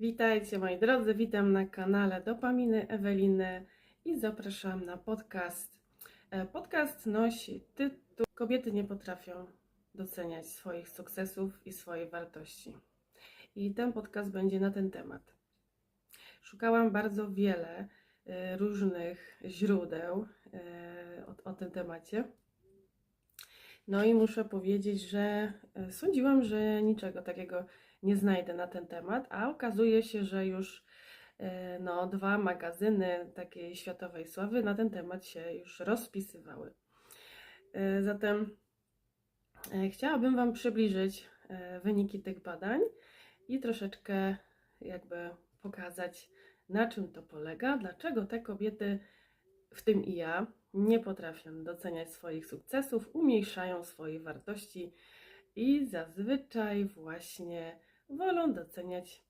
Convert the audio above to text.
Witajcie moi drodzy, witam na kanale Dopaminy Eweliny i zapraszam na podcast. E, Podcast nosi tytuł Kobiety nie potrafią doceniać swoich sukcesów i swojej wartości. I ten podcast będzie na ten temat. Szukałam bardzo wiele e, różnych źródeł e, o, o tym temacie. No i muszę powiedzieć, że e, sądziłam, że niczego takiego nie znajdę na ten temat, a okazuje się, że już e, no, dwa magazyny takiej światowej sławy na ten temat się już rozpisywały. E, Zatem chciałabym Wam przybliżyć wyniki tych badań i troszeczkę jakby pokazać, na czym to polega, dlaczego te kobiety, w tym i ja, nie potrafią doceniać swoich sukcesów, umniejszają swoje wartości i zazwyczaj właśnie wolą doceniać